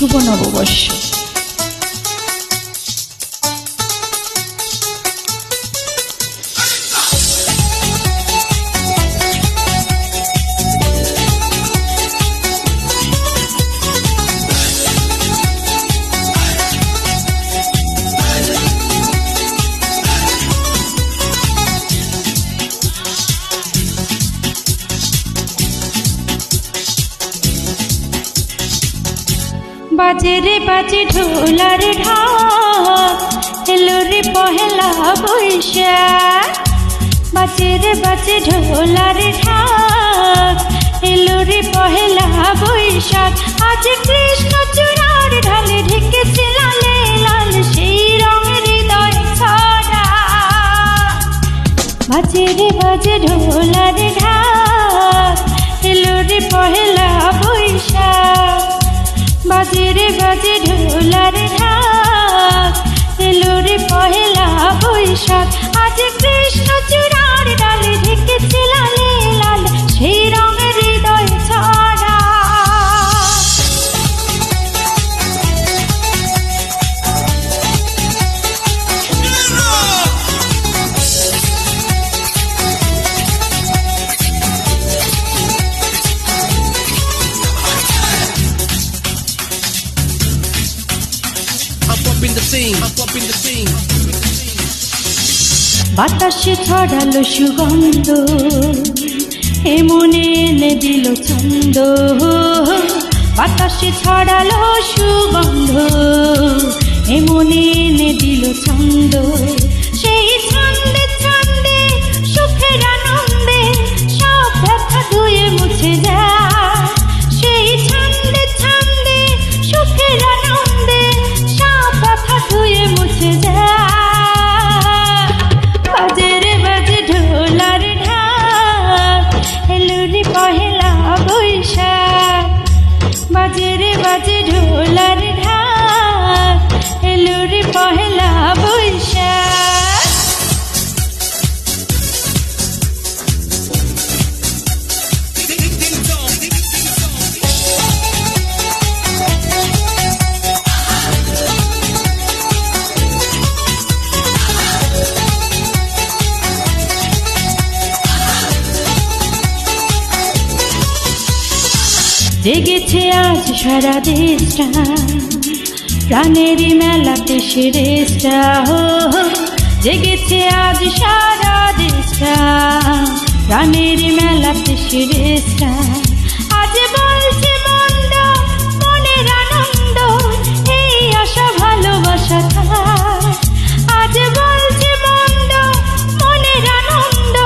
رو با نبا বাজে রে বাজে ঢোলার ঢাক। রে পহেলা বৈশাখ। বাজে রে বাজে ঢোলার ঢাক। রে পহেলা বৈশাখ। আজ কৃষ্ণ চূড়ার ঢালে ঢেকেছে লালে লাল, সেই ছড়া। বাজে রে বাজে ঢোলার ঢাক। এলো রে পহেলা বৈশাখ। বাজে ঢোলার ঢাক এলো পহেলা বৈশাখ আজ কৃষ্ণ চূড়ার up the scene. Up in the scene. বাতাসে ছড়ালো সুগন্ধ এমনে মনে এনে দিল ছন্দ বাতাসে ছড়ালো সুগন্ধ এমনে মনে এনে দিল ছন্দ বাজে রে জেগেছে আজ সারা দেশটা। প্রাণের মেলাতে সেরেস্টা হো। জেগেছে আজ সারা দেশটা। প্রাণের মেলাতে সেরেস্টা আজ বলছে মন্দ, মনের আনন্দ, এই আশা, ভালোবাসা আজ বলছে মন্দ, মনের আনন্দ,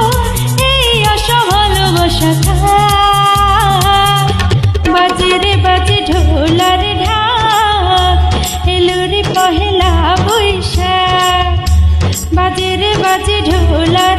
এই আশা, ভালোবাসা বাজে ঢোলার